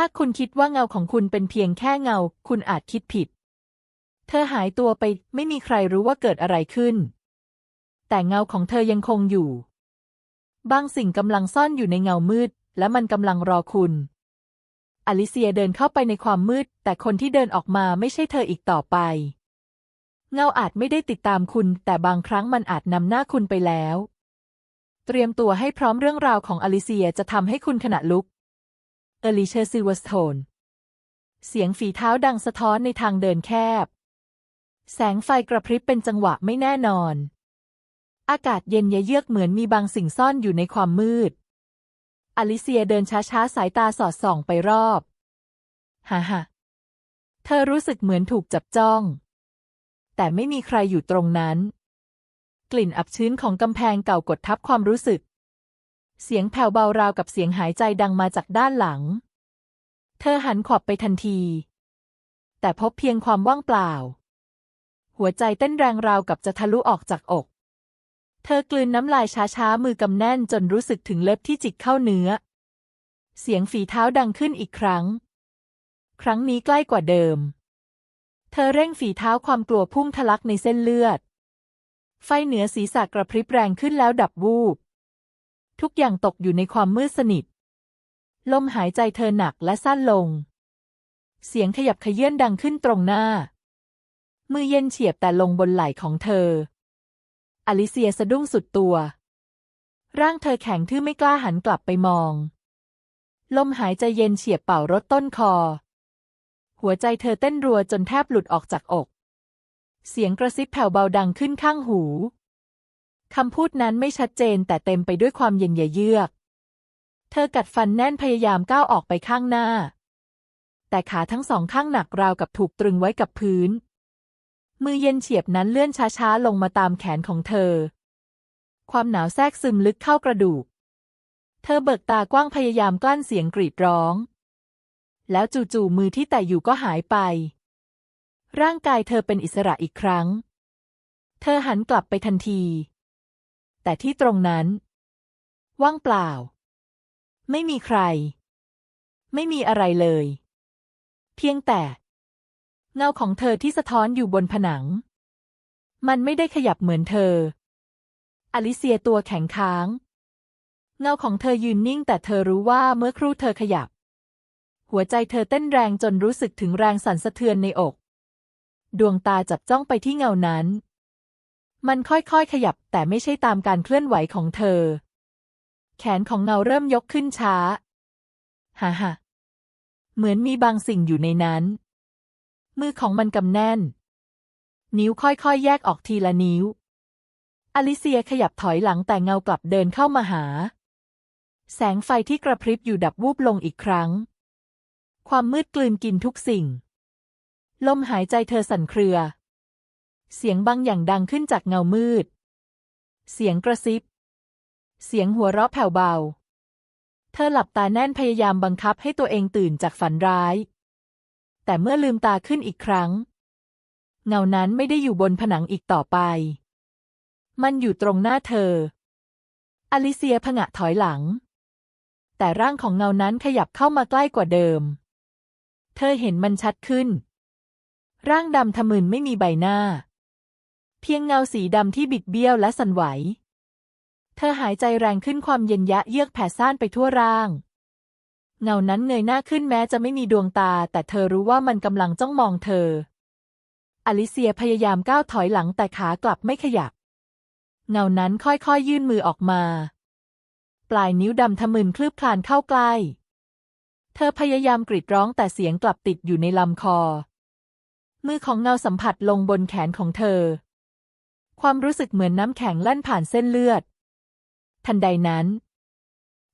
ถ้าคุณคิดว่าเงาของคุณเป็นเพียงแค่เงา คุณอาจคิดผิด เธอหายตัวไปไม่มีใครรู้ว่าเกิดอะไรขึ้น แต่เงาของเธอยังคงอยู่ บางสิ่งกำลังซ่อนอยู่ในเงามืด และมันกำลังรอคุณ อลิเซียเดินเข้าไปในความมืด แต่คนที่เดินออกมาไม่ใช่เธออีกต่อไป เงาอาจไม่ได้ติดตามคุณ แต่บางครั้งมันอาจนำหน้าคุณไปแล้ว เตรียมตัวให้พร้อมเรื่องราวของอลิเซียจะทำให้คุณขณะลุก เอลิเชอร์ซิวสโทน เสียงฝีเท้าดังสะท้อนในทางเดินแคบ แสงไฟกระพริบเป็นจังหวะไม่แน่นอน อากาศเย็นยเยือกเหมือนมีบางสิ่งซ่อนอยู่ในความมืด อลิเซียเดินช้าๆ สายตาสอดส่องไปรอบ ฮ่าฮ่าเธอรู้สึกเหมือนถูกจับจ้อง แต่ไม่มีใครอยู่ตรงนั้น กลิ่นอับชื้นของกำแพงเก่ากดทับความรู้สึก เสียงแผ่วเบาราวกับเสียงหายใจดังมาจากด้านหลัง เธอหันขวับไปทันที แต่พบเพียงความว่างเปล่า หัวใจเต้นแรงราวกับจะทะลุออกจากอก เธอกลืนน้ำลายช้าๆ มือกำแน่นจนรู้สึกถึงเล็บที่จิกเข้าเนื้อ เสียงฝีเท้าดังขึ้นอีกครั้ง ครั้งนี้ใกล้กว่าเดิม เธอเร่งฝีเท้าความกลัวพุ่งทะลักในเส้นเลือด ไฟเหนือศีรษะกระพริบแรงขึ้นแล้วดับวูบ ทุกอย่างตกอยู่ในความมืดสนิท ลมหายใจเธอหนักและสั้นลง เสียงขยับขยื่นดังขึ้นตรงหน้า มือเย็นเฉียบแต่ลงบนไหล่ของเธอ อลิเซียสะดุ้งสุดตัว ร่างเธอแข็งทื่อไม่กล้าหันกลับไปมอง ลมหายใจเย็นเฉียบเป่ารถต้นคอ หัวใจเธอเต้นรัวจนแทบหลุดออกจากอก เสียงกระซิบแผ่วเบาดังขึ้นข้างหู คำพูดนั้นไม่ชัดเจนแต่เต็มไปด้วยความเย็นเยือก เธอกัดฟันแน่นพยายามก้าวออกไปข้างหน้า แต่ขาทั้งสองข้างหนักราวกับถูกตรึงไว้กับพื้น มือเย็นเฉียบนั้นเลื่อนช้าๆ ลงมาตามแขนของเธอ ความหนาวแทรกซึมลึกเข้ากระดูก เธอเบิกตากว้างพยายามกลั้นเสียงกรีดร้อง แล้วจู่ๆมือที่แตะอยู่ก็หายไป ร่างกายเธอเป็นอิสระอีกครั้ง เธอหันกลับไปทันที แต่ที่ตรงนั้น ว่างเปล่า ไม่มีใคร ไม่มีอะไรเลย เพียงแต่ เงาของเธอที่สะท้อนอยู่บนผนัง มันไม่ได้ขยับเหมือนเธอ อลิเซียตัวแข็งค้าง เงาของเธอยืนนิ่ง แต่เธอรู้ว่าเมื่อครู่เธอขยับ หัวใจเธอเต้นแรงจนรู้สึกถึงแรงสั่นสะเทือนในอก ดวงตาจับจ้องไปที่เงานั้น มันค่อยๆขยับแต่ไม่ใช่ตามการเคลื่อนไหวของเธอ แขนของเงาเริ่มยกขึ้นช้า ฮ่าฮ่าเหมือนมีบางสิ่งอยู่ในนั้น มือของมันกำแน่น นิ้วค่อยๆ แยกออกทีละนิ้ว อลิเซียขยับถอยหลังแต่เงากลับเดินเข้ามาหา แสงไฟที่กระพริบอยู่ดับวูบลงอีกครั้ง ความมืดกลืนกินทุกสิ่ง ลมหายใจเธอสั่นเครือ เสียงบางอย่างดังขึ้นจากเงามืด เสียงกระซิบ เสียงหัวเราะแผ่วเบา เธอหลับตาแน่นพยายามบังคับให้ตัวเองตื่นจากฝันร้าย แต่เมื่อลืมตาขึ้นอีกครั้ง เงานั้นไม่ได้อยู่บนผนังอีกต่อไป มันอยู่ตรงหน้าเธอ อลิเซียผงะถอยหลัง แต่ร่างของเงานั้นขยับเข้ามาใกล้กว่าเดิม เธอเห็นมันชัดขึ้น ร่างดำทะมึนไม่มีใบหน้า เพียงเงาสีดำที่บิดเบี้ยวและสั่นไหว เธอหายใจแรงขึ้นความเย็นยะเยือกแผ่ซ่านไปทั่วร่าง เงานั้นเงยหน้าขึ้นแม้จะไม่มีดวงตา แต่เธอรู้ว่ามันกำลังจ้องมองเธอ อลิเซียพยายามก้าวถอยหลังแต่ขากลับไม่ขยับ เงานั้นค่อยๆยยื่นมือออกมา ปลายนิ้วดำทะมึนคลืบคลานเข้าใกล้ เธอพยายามกรีดร้องแต่เสียงกลับติดอยู่ในลำคอ มือของเงาสัมผัสลงบนแขนของเธอ ความรู้สึกเหมือนน้ำแข็งลั่นผ่านเส้นเลือด ทันใดนั้น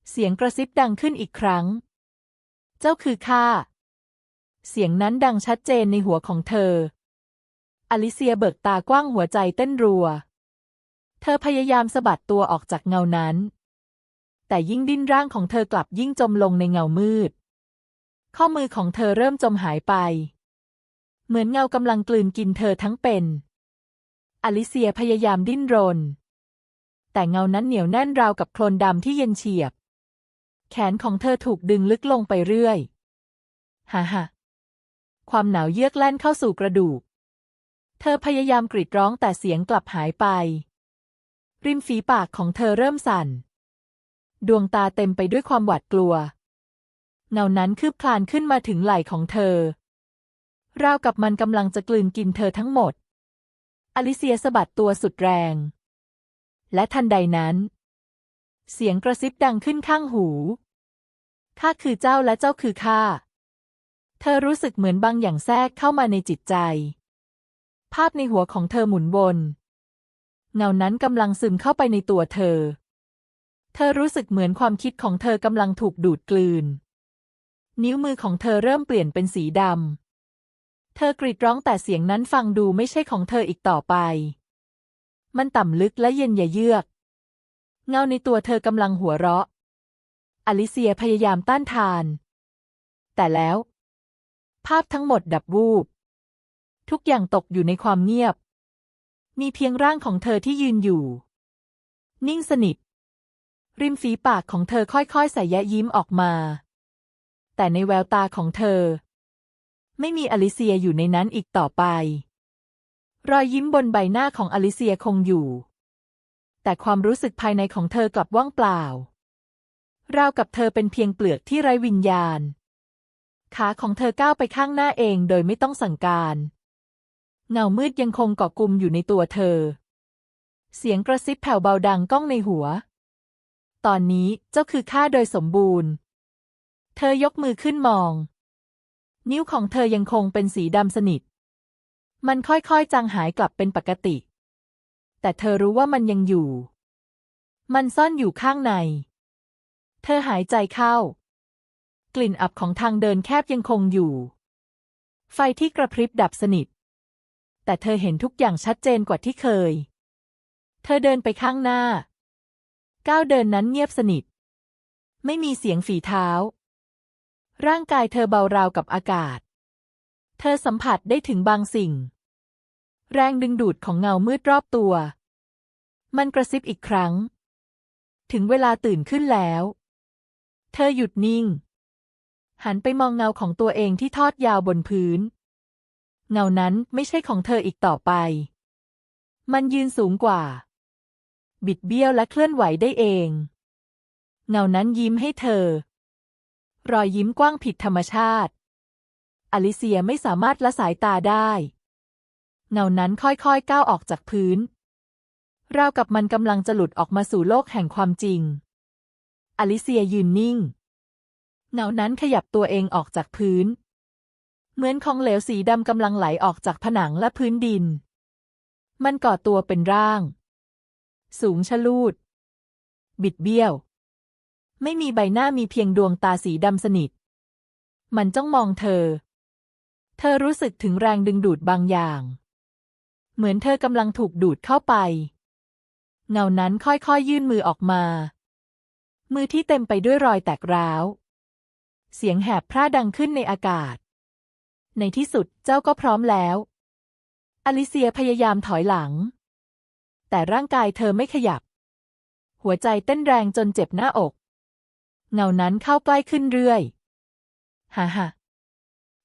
เสียงกระซิบดังขึ้นอีกครั้ง เจ้าคือข้า เสียงนั้นดังชัดเจนในหัวของเธอ อลิเซียเบิกตากว้างหัวใจเต้นรัว เธอพยายามสะบัดตัวออกจากเงานั้น แต่ยิ่งดิ้นร่างของเธอกลับยิ่งจมลงในเงามืด ข้อมือของเธอเริ่มจมหายไป เหมือนเงากำลังกลืนกินเธอทั้งเป็น อลิเซียพยายามดิ้นรน แต่เงานั้นเหนียวแน่นราวกับโคลนดำที่เย็นเฉียบ แขนของเธอถูกดึงลึกลงไปเรื่อยฮ่าฮ่าความหนาวเยือกแล่นเข้าสู่กระดูก เธอพยายามกรีดร้องแต่เสียงกลับหายไป ริมฝีปากของเธอเริ่มสั่น ดวงตาเต็มไปด้วยความหวาดกลัว เงานั้นคืบคลานขึ้นมาถึงไหล่ของเธอ ราวกับมันกำลังจะกลืนกินเธอทั้งหมด อลิเซียสะบัดตัวสุดแรง และทันใดนั้น เสียงกระซิบดังขึ้นข้างหูข้าคือเจ้าและเจ้าคือข้า เธอรู้สึกเหมือนบางอย่างแทรกเข้ามาในจิตใจ ภาพในหัวของเธอหมุนวน เงานั้นกำลังซึมเข้าไปในตัวเธอ เธอรู้สึกเหมือนความคิดของเธอกำลังถูกดูดกลืน นิ้วมือของเธอเริ่มเปลี่ยนเป็นสีดำ เธอกรีดร้องแต่เสียงนั้นฟังดูไม่ใช่ของเธออีกต่อไป มันต่ำลึกและเย็นอย่าเยือก เงาในตัวเธอกำลังหัวเราะ อลิเซียพยายามต้านทาน แต่แล้ว ภาพทั้งหมดดับวูบ ทุกอย่างตกอยู่ในความเงียบ มีเพียงร่างของเธอที่ยืนอยู่ นิ่งสนิท ริมฝีปากของเธอค่อยๆใส่แยะยิ้มออกมา แต่ในแววตาของเธอ ไม่มีอลิเซียอยู่ในนั้นอีกต่อไป รอยยิ้มบนใบหน้าของอลิเซียคงอยู่ แต่ความรู้สึกภายในของเธอกลับว่างเปล่า ราวกับเธอเป็นเพียงเปลือกที่ไร้วิญญาณ ขาของเธอก้าวไปข้างหน้าเองโดยไม่ต้องสั่งการ เงามืดยังคงเกาะกลุ่มอยู่ในตัวเธอ เสียงกระซิบแผ่วเบาดังก้องในหัว ตอนนี้เจ้าคือข้าโดยสมบูรณ์ เธอยกมือขึ้นมอง นิ้วของเธอยังคงเป็นสีดำสนิท มันค่อยๆจางหายกลับเป็นปกติ แต่เธอรู้ว่ามันยังอยู่ มันซ่อนอยู่ข้างใน เธอหายใจเข้า กลิ่นอับของทางเดินแคบยังคงอยู่ ไฟที่กระพริบดับสนิท แต่เธอเห็นทุกอย่างชัดเจนกว่าที่เคย เธอเดินไปข้างหน้า ก้าวเดินนั้นเงียบสนิท ไม่มีเสียงฝีเท้า ร่างกายเธอเบาราวกับอากาศ เธอสัมผัสได้ถึงบางสิ่ง แรงดึงดูดของเงามืดรอบตัว มันกระซิบอีกครั้ง ถึงเวลาตื่นขึ้นแล้ว เธอหยุดนิ่ง หันไปมองเงาของตัวเองที่ทอดยาวบนพื้น เงานั้นไม่ใช่ของเธออีกต่อไป มันยืนสูงกว่า บิดเบี้ยวและเคลื่อนไหวได้เอง เงานั้นยิ้มให้เธอ รอยยิ้มกว้างผิดธรรมชาติ อลิเซียไม่สามารถละสายตาได้ เงานั้นค่อยๆก้าวออกจากพื้น ราวกับมันกำลังจะหลุดออกมาสู่โลกแห่งความจริง อลิเซียยืนนิ่ง เงานั้นขยับตัวเองออกจากพื้น เหมือนของเหลวสีดำกำลังไหลออกจากผนังและพื้นดิน มันก่อตัวเป็นร่าง สูงชะลูด บิดเบี้ยว ไม่มีใบหน้ามีเพียงดวงตาสีดำสนิท มันจ้องมองเธอ เธอรู้สึกถึงแรงดึงดูดบางอย่าง เหมือนเธอกำลังถูกดูดเข้าไป เงานั้นค่อยๆยื่นมือออกมา มือที่เต็มไปด้วยรอยแตกร้าว เสียงแหบพร่าดังขึ้นในอากาศ ในที่สุดเจ้าก็พร้อมแล้ว อลิเซียพยายามถอยหลัง แต่ร่างกายเธอไม่ขยับ หัวใจเต้นแรงจนเจ็บหน้าอก เงานั้นเข้าใกล้ขึ้นเรื่อยฮ่าฮ่า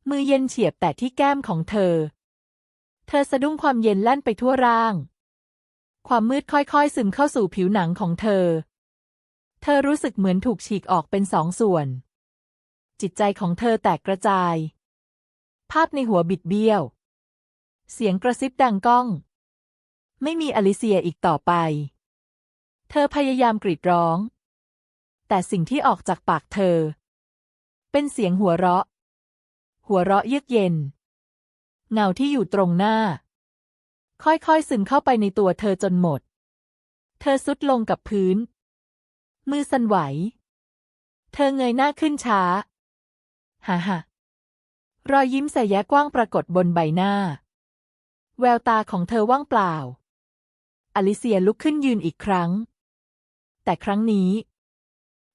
มือเย็นเฉียบแต่ที่แก้มของเธอ เธอสะดุ้งความเย็นแล่นไปทั่วร่าง ความมืดค่อยๆ ซึมเข้าสู่ผิวหนังของเธอ เธอรู้สึกเหมือนถูกฉีกออกเป็นสองส่วน จิตใจของเธอแตกกระจาย ภาพในหัวบิดเบี้ยว เสียงกระซิบดังก้อง ไม่มีอลิเซียอีกต่อไป เธอพยายามกรีดร้อง แต่สิ่งที่ออกจากปากเธอ เป็นเสียงหัวเราะ หัวเราะเยือกเย็น เงาที่อยู่ตรงหน้า ค่อยๆซึมเข้าไปในตัวเธอจนหมด เธอสุดลงกับพื้น มือสั่นไหว เธอเงยหน้าขึ้นช้าฮ่าฮ่ารอยยิ้มใส่แย้กว้างปรากฏบนใบหน้า แววตาของเธอว่างเปล่า อลิเซียลุกขึ้นยืนอีกครั้ง แต่ครั้งนี้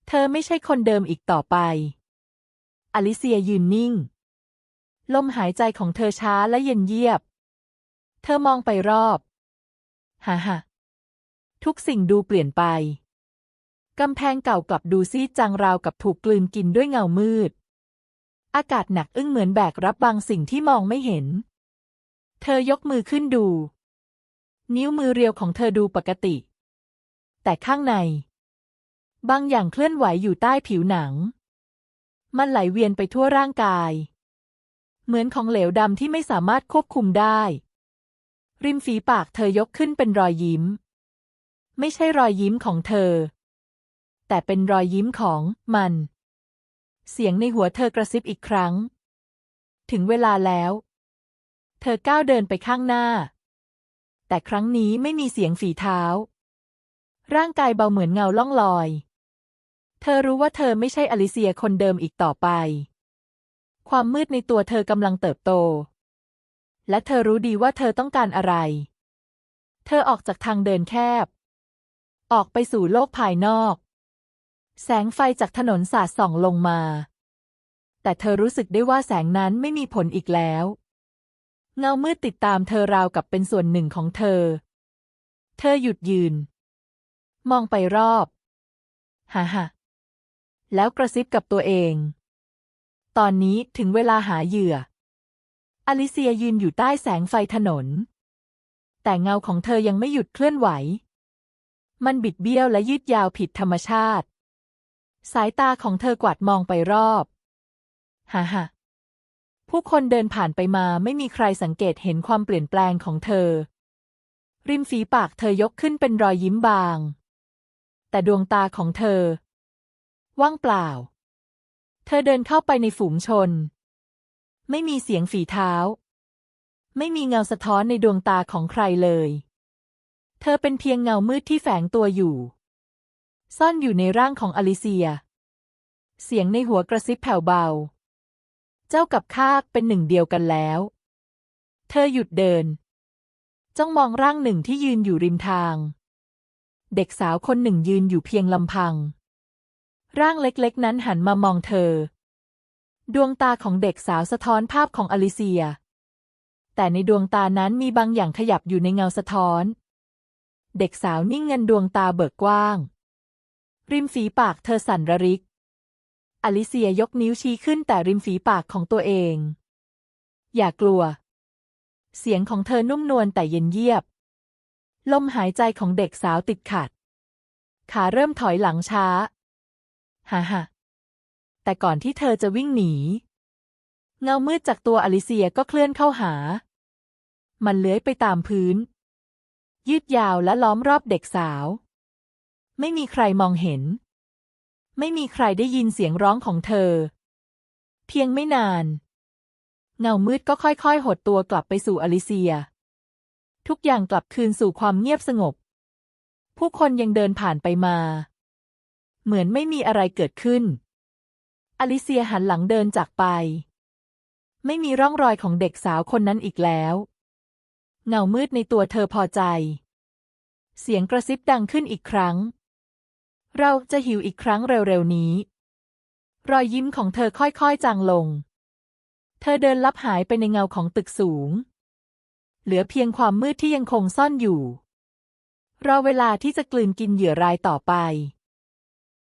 เธอไม่ใช่คนเดิมอีกต่อไป อลิเซียยืนนิ่ง ลมหายใจของเธอช้าและเย็นเยียบ เธอมองไปรอบฮ่าฮ่าทุกสิ่งดูเปลี่ยนไป กำแพงเก่ากลับดูซีดจางราวกับถูกกลืนกินด้วยเงามืด อากาศหนักอึ้งเหมือนแบกรับบางสิ่งที่มองไม่เห็น เธอยกมือขึ้นดู นิ้วมือเรียวของเธอดูปกติ แต่ข้างใน บางอย่างเคลื่อนไหวอยู่ใต้ผิวหนัง มันไหลเวียนไปทั่วร่างกาย เหมือนของเหลวดำที่ไม่สามารถควบคุมได้ ริมฝีปากเธอยกขึ้นเป็นรอยยิ้ม ไม่ใช่รอยยิ้มของเธอ แต่เป็นรอยยิ้มของมัน เสียงในหัวเธอกระซิบอีกครั้ง ถึงเวลาแล้ว เธอก้าวเดินไปข้างหน้า แต่ครั้งนี้ไม่มีเสียงฝีเท้า ร่างกายเบาเหมือนเงาล่องลอย เธอรู้ว่าเธอไม่ใช่อลิเซียคนเดิมอีกต่อไป ความมืดในตัวเธอกำลังเติบโต และเธอรู้ดีว่าเธอต้องการอะไร เธอออกจากทางเดินแคบ ออกไปสู่โลกภายนอก แสงไฟจากถนนสาดส่องลงมา แต่เธอรู้สึกได้ว่าแสงนั้นไม่มีผลอีกแล้ว เงามืดติดตามเธอราวกับเป็นส่วนหนึ่งของเธอ เธอหยุดยืน มองไปรอบ ฮ่าฮ่า แล้วกระซิบกับตัวเอง ตอนนี้ถึงเวลาหาเหยื่อ อลิเซียยืนอยู่ใต้แสงไฟถนน แต่เงาของเธอยังไม่หยุดเคลื่อนไหว มันบิดเบี้ยวและยืดยาวผิดธรรมชาติ สายตาของเธอกวาดมองไปรอบ ฮ่าฮ่าผู้คนเดินผ่านไปมาไม่มีใครสังเกตเห็นความเปลี่ยนแปลงของเธอ ริมฝีปากเธอยกขึ้นเป็นรอยยิ้มบาง แต่ดวงตาของเธอ ว่างเปล่า เธอเดินเข้าไปในฝูงชน ไม่มีเสียงฝีเท้า ไม่มีเงาสะท้อนในดวงตาของใครเลย เธอเป็นเพียงเงามืดที่แฝงตัวอยู่ ซ่อนอยู่ในร่างของอลิเซีย เสียงในหัวกระซิบแผ่วเบา เจ้ากับข้าเป็นหนึ่งเดียวกันแล้ว เธอหยุดเดิน จ้องมองร่างหนึ่งที่ยืนอยู่ริมทาง เด็กสาวคนหนึ่งยืนอยู่เพียงลำพัง ร่างเล็กๆ นั้นหันมามองเธอ ดวงตาของเด็กสาวสะท้อนภาพของอลิเซีย แต่ในดวงตานั้นมีบางอย่างขยับอยู่ในเงาสะท้อน เด็กสาวนิ่งเงินดวงตาเบิกกว้าง ริมฝีปากเธอสั่นระริก อลิเซียยกนิ้วชี้ขึ้นแต่ริมฝีปากของตัวเอง อย่ากลัว เสียงของเธอนุ่มนวลแต่เย็นเยียบ ลมหายใจของเด็กสาวติดขัด ขาเริ่มถอยหลังช้า ฮ่าฮ่าแต่ก่อนที่เธอจะวิ่งหนี เงามืดจากตัวอลิเซียก็เคลื่อนเข้าหา มันเลื้อยไปตามพื้น ยืดยาวและล้อมรอบเด็กสาว ไม่มีใครมองเห็น ไม่มีใครได้ยินเสียงร้องของเธอ เพียงไม่นาน เงามืดก็ค่อยๆ หดตัวกลับไปสู่อลิเซีย ทุกอย่างกลับคืนสู่ความเงียบสงบ ผู้คนยังเดินผ่านไปมา เหมือนไม่มีอะไรเกิดขึ้น อลิเซียหันหลังเดินจากไป ไม่มีร่องรอยของเด็กสาวคนนั้นอีกแล้ว เงามืดในตัวเธอพอใจ เสียงกระซิบดังขึ้นอีกครั้ง เราจะหิวอีกครั้งเร็วๆนี้ รอยยิ้มของเธอค่อยๆจางลง เธอเดินลับหายไปในเงาของตึกสูง เหลือเพียงความมืดที่ยังคงซ่อนอยู่รอเวลาที่จะกลืนกินเหยื่อรายต่อไป